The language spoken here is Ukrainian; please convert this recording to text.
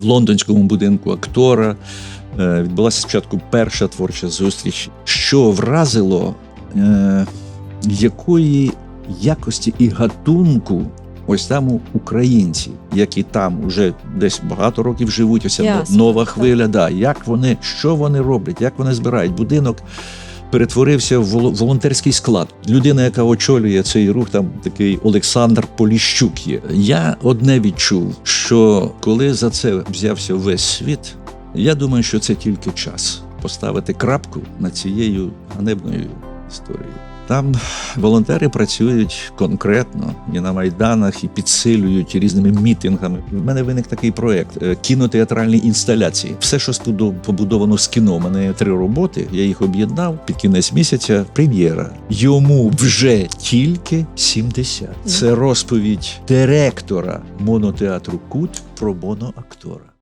в лондонському будинку актора. Е, Відбулася спочатку перша творча зустріч, що вразило, е, якої якості і гатунку ось там українці, які там вже десь багато років живуть. Ось Ясно, нова так. хвиля. Да, як вони, що вони роблять, як вони збирають будинок. Перетворився в воло- волонтерський склад. Людина, яка очолює цей рух, там такий Олександр Поліщук є. Я одне відчув, що коли за це взявся весь світ, я думаю, що це тільки час поставити крапку на цією ганебною історією. Там волонтери працюють конкретно і на майданах, і підсилюють різними мітингами. В мене виник такий проект е, кінотеатральні інсталяції. Все, що побудовано з кіно. У мене три роботи. Я їх об'єднав під кінець місяця. Прем'єра. Йому вже тільки 70. Це розповідь директора монотеатру Кут про моноактора.